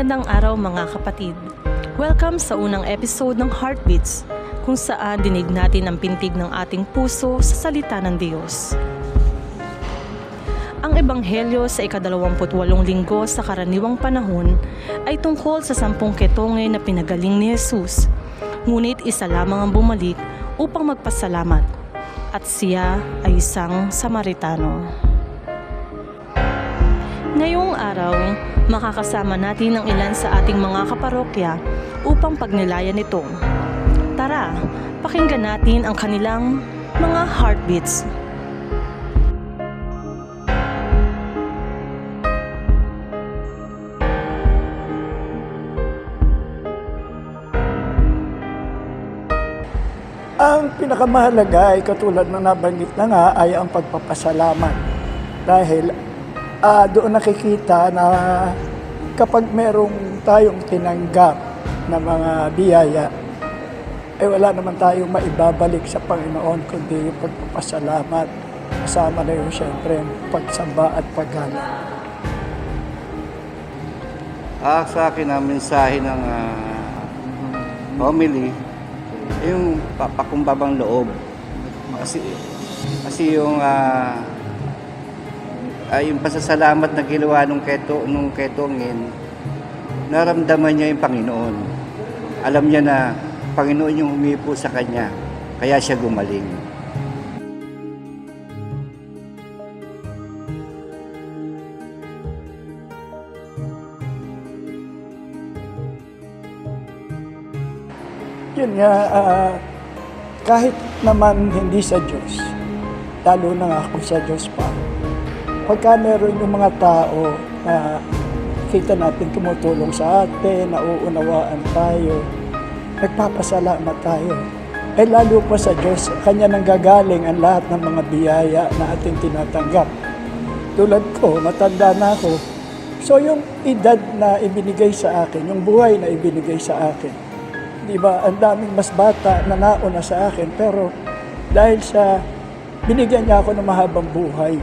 Magandang araw mga kapatid. Welcome sa unang episode ng Heartbeats, kung saan dinig natin ang pintig ng ating puso sa salita ng Diyos. Ang Ebanghelyo sa ikadalawamputwalong linggo sa karaniwang panahon ay tungkol sa sampung ketonge na pinagaling ni Jesus. Ngunit isa lamang ang bumalik upang magpasalamat at siya ay isang Samaritano. Ngayong araw, makakasama natin ang ilan sa ating mga kaparokya upang pagnilayan ito. Tara, pakinggan natin ang kanilang mga heartbeats. Ang pinakamahalaga ay katulad na nabanggit na nga ay ang pagpapasalamat. Dahil ah, doon nakikita na kapag merong tayong tinanggap na mga biyaya, ay wala naman tayong maibabalik sa Panginoon kundi yung pagpapasalamat. Kasama na yung siyempre pagsamba at paggalang. Ah, sa akin ang mensahe ng ah, homily, yung papakumbabang loob. Kasi, kasi yung ah, ay yung pasasalamat na ginawa nung keto nung ketongin, naramdaman niya yung Panginoon. Alam niya na Panginoon yung humipo sa kanya, kaya siya gumaling. Yun nga, ah, kahit naman hindi sa Diyos, lalo na kung sa Diyos pa, pagka meron yung mga tao na kita natin tumutulong sa atin, nauunawaan tayo, nagpapasalamat tayo. Eh lalo pa sa Diyos, Kanya nang gagaling ang lahat ng mga biyaya na ating tinatanggap. Tulad ko, matanda na ako. So yung edad na ibinigay sa akin, yung buhay na ibinigay sa akin, di ba, ang daming mas bata na nauna sa akin, pero dahil sa binigyan niya ako ng mahabang buhay,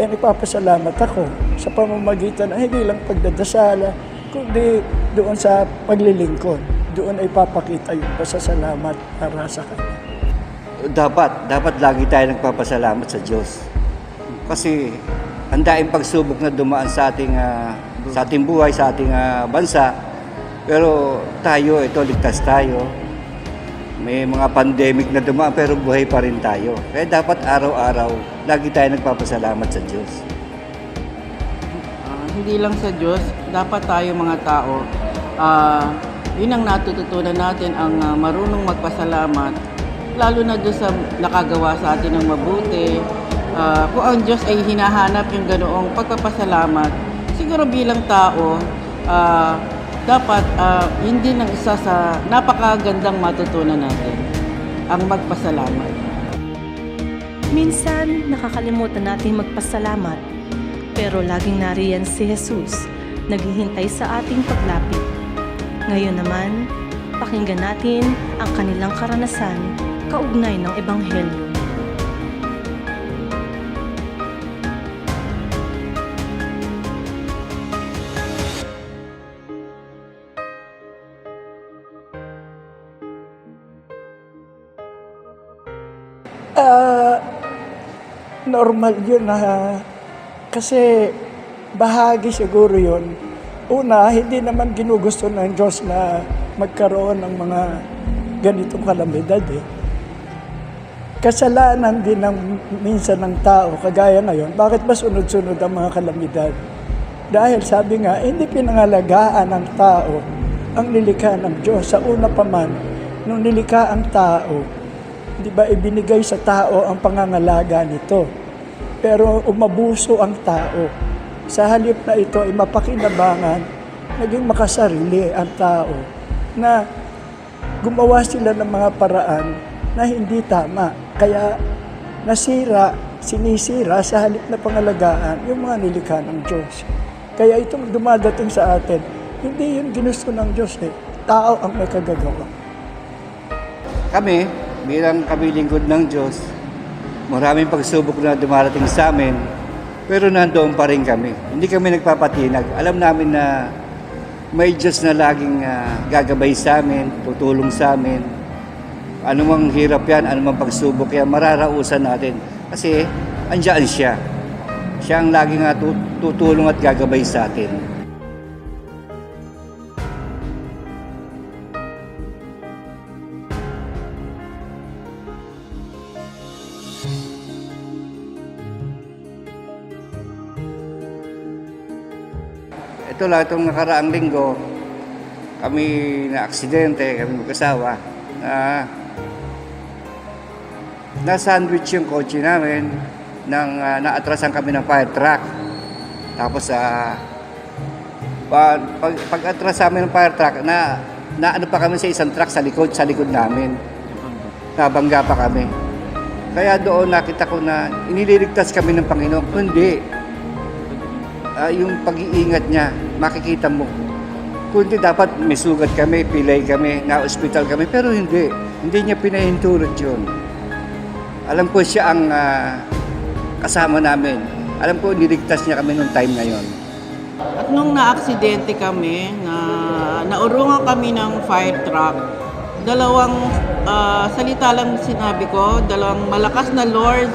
eh nagpapasalamat ako sa pamamagitan ng hindi lang pagdadasala, kundi doon sa paglilingkod. Doon ay papakita yung pasasalamat para sa Kanya. dapat, dapat lagi tayo nagpapasalamat sa Diyos. Kasi ang daing pagsubok na dumaan sa ating ah, sa ating buhay, sa ating ah, bansa. Pero tayo, ito ligtas tayo. May mga pandemic na dumaan pero buhay pa rin tayo. Kaya dapat araw-araw lagi tayo nagpapasalamat sa Diyos. Ah, hindi lang sa Diyos, dapat tayo mga tao, ah, yun ang natututunan natin, ang ah, marunong magpasalamat, lalo na doon sa nakagawa sa atin ng mabuti. Ah, kung ang Diyos ay hinahanap yung ganoong pagpapasalamat, siguro bilang tao, ah, dapat ah, yun din isa sa napakagandang matutunan natin, ang magpasalamat. Minsan, nakakalimutan natin magpasalamat, pero laging nariyan si Jesus, naghihintay sa ating paglapit. Ngayon naman, pakinggan natin ang kanilang karanasan kaugnay ng Ebanghelyo. Normal yun na kasi bahagi siguro yun. Una, hindi naman ginugusto ng Diyos na magkaroon ng mga ganitong kalamidad eh. Kasalanan din ng minsan ng tao, kagaya ngayon, bakit ba sunod-sunod ang mga kalamidad? Dahil sabi nga, hindi pinangalagaan ng tao ang nilikha ng Diyos. Sa una pa man, nung nilikha ang tao, di ba ibinigay sa tao ang pangangalaga nito. Pero umabuso ang tao. Sa halip na ito ay mapakinabangan, naging makasarili ang tao na gumawa sila ng mga paraan na hindi tama. Kaya nasira, sinisira sa halip na pangalagaan yung mga nilikha ng Diyos. Kaya itong dumadating sa atin, Hindi yun ginusto ng Diyos eh. Tao ang may kagagawa. Kami, bilang kami lingkod ng Diyos, maraming pagsubok na dumarating sa amin, pero nandoon pa rin kami. Hindi kami nagpapatinag. Alam namin na may Diyos na laging ah, gagabay sa amin, tutulong sa amin. Anumang hirap yan, anumang pagsubok yan, mararausan natin. Kasi andyan siya. Siya ang laging tu- tutulong at gagabay sa atin. Ito lang itong nakaraang linggo, kami na aksidente, kami mag-asawa, na na-sandwich yung kotse namin nang ah, naatrasan kami ng fire truck. Tapos ah pag, pag, pag atras sa amin ng fire truck, na, na ano pa kami sa isang truck sa likod, sa likod namin. Nabangga pa kami. Kaya doon nakita ko na inililigtas kami ng Panginoon. Kundi, ah, yung pag-iingat niya, makikita mo. Kundi dapat may sugat kami, pilay kami, na-hospital kami, pero hindi. Hindi niya pinahintulot yun. Alam ko siya ang ah, kasama namin. Alam ko, niligtas niya kami nung time na yon. At nung naaksidente kami, na naurungan kami ng fire truck, dalawang ah, salita lang sinabi ko, dalawang malakas na Lord,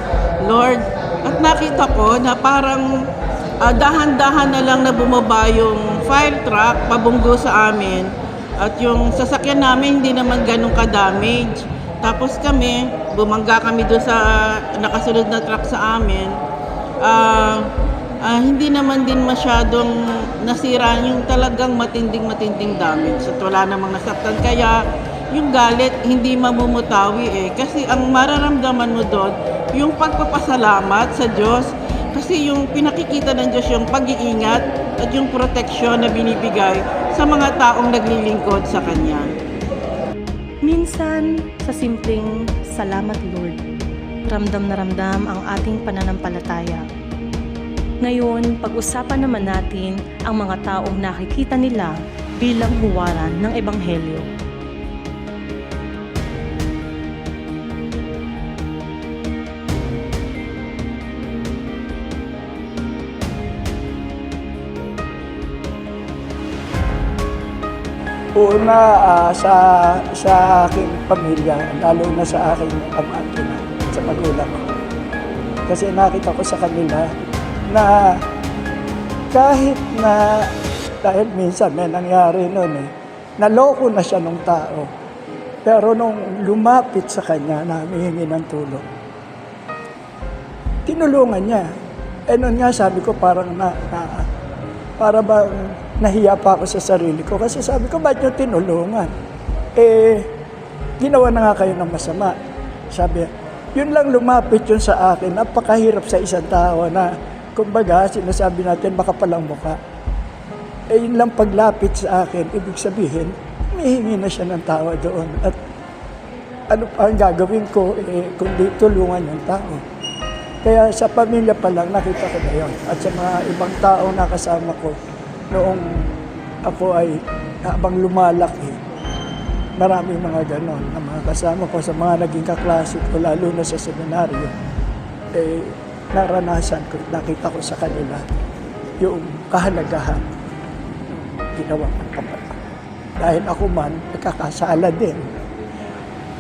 Lord. At nakita ko na parang ah, dahan-dahan na lang na bumaba yung fire truck pabunggo sa amin. At yung sasakyan namin hindi naman ganun ka-damage. Tapos kami, bumangga kami doon sa nakasunod na truck sa amin. Ah, ah, hindi naman din masyadong nasira yung talagang matinding matinding damage. At wala namang nasaktan. Kaya yung galit hindi mamumutawi eh. Kasi ang mararamdaman mo doon, yung pagpapasalamat sa Diyos. Kasi yung pinakikita ng Diyos yung pag-iingat at yung proteksyon na binibigay sa mga taong naglilingkod sa Kanya. Minsan, sa simpleng salamat Lord, ramdam na ramdam ang ating pananampalataya. Ngayon, pag-usapan naman natin ang mga taong nakikita nila bilang huwaran ng Ebanghelyo. Una ah, sa sa aking pamilya, lalo na sa aking ama at ina, sa magulang ko. Kasi nakita ko sa kanila na kahit na dahil minsan may nangyari noon eh, naloko na siya ng tao. Pero nung lumapit sa kanya na humihingi ng tulong, tinulungan niya. Eh noon nga sabi ko parang na, na para ba nahiya pa ako sa sarili ko kasi sabi ko ba't nyo tinulungan? Eh, ginawa na nga kayo ng masama. Sabi, yun lang lumapit yun sa akin. Napakahirap sa isang tao na, kumbaga, sinasabi natin baka palang mukha. Eh, yun lang paglapit sa akin, ibig sabihin, humihingi na siya ng tawa doon. At ano pa ang gagawin ko, eh, kundi tulungan yung tao. Kaya sa pamilya pa lang, nakita ko na yun. At sa mga ibang tao na kasama ko, noong ako ay habang lumalaki, maraming mga ganon na mga kasama ko sa mga naging kaklase ko, lalo na sa seminaryo, eh, naranasan ko, nakita ko sa kanila yung kahalagahan ng ginawa ng kapatid. Dahil ako man, nagkakasala din.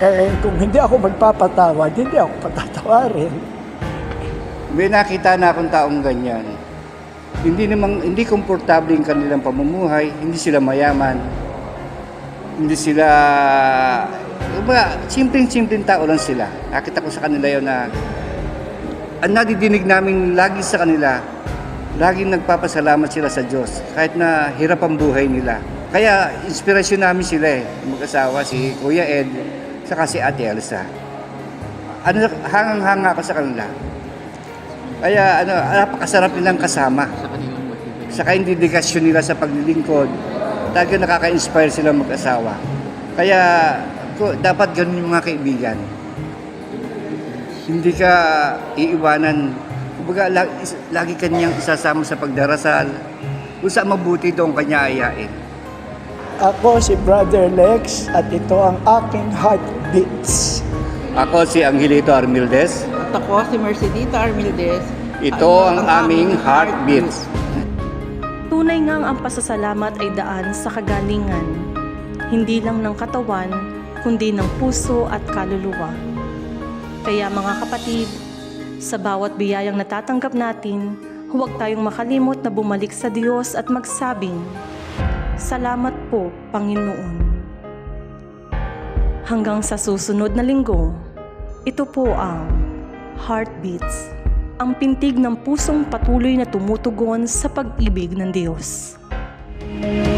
Eh, kung hindi ako magpapatawad, hindi ako patatawarin. May nakita na akong taong ganyan. Hindi namang hindi komportable yung kanilang pamumuhay, hindi sila mayaman. Hindi sila Kumbaga, simpleng-simpleng tao lang sila. Nakita ko sa kanila yon na ang nadidinig namin lagi sa kanila, laging nagpapasalamat sila sa Diyos kahit na hirap ang buhay nila. Kaya inspirasyon namin sila eh, mag-asawa si Kuya Ed, saka si Ate Elsa. Ano, hangang-hanga ako sa kanila. Kaya ano, napakasarap nilang kasama. Saka yung dedikasyon nila sa paglilingkod, talaga nakaka-inspire sila mag-asawa. Kaya ko, dapat ganun yung mga kaibigan. Hindi ka iiwanan. Kumbaga, lagi, lagi kanyang isasama sa pagdarasal. Kung saan mabuti doon kanya ayain. Ako si Brother Lex at ito ang aking heartbeats. Ako si Angelito Armildes. At ako si Mercedita Armildes. Ito ang aming heartbeats. Tunay ngang ang pasasalamat ay daan sa kagalingan, hindi lang ng katawan, kundi ng puso at kaluluwa. Kaya mga kapatid, sa bawat biyayang natatanggap natin, huwag tayong makalimot na bumalik sa Diyos at magsabing, Salamat po, Panginoon. Hanggang sa susunod na linggo, ito po ang Heartbeats, ang pintig ng pusong patuloy na tumutugon sa pag-ibig ng Diyos. Now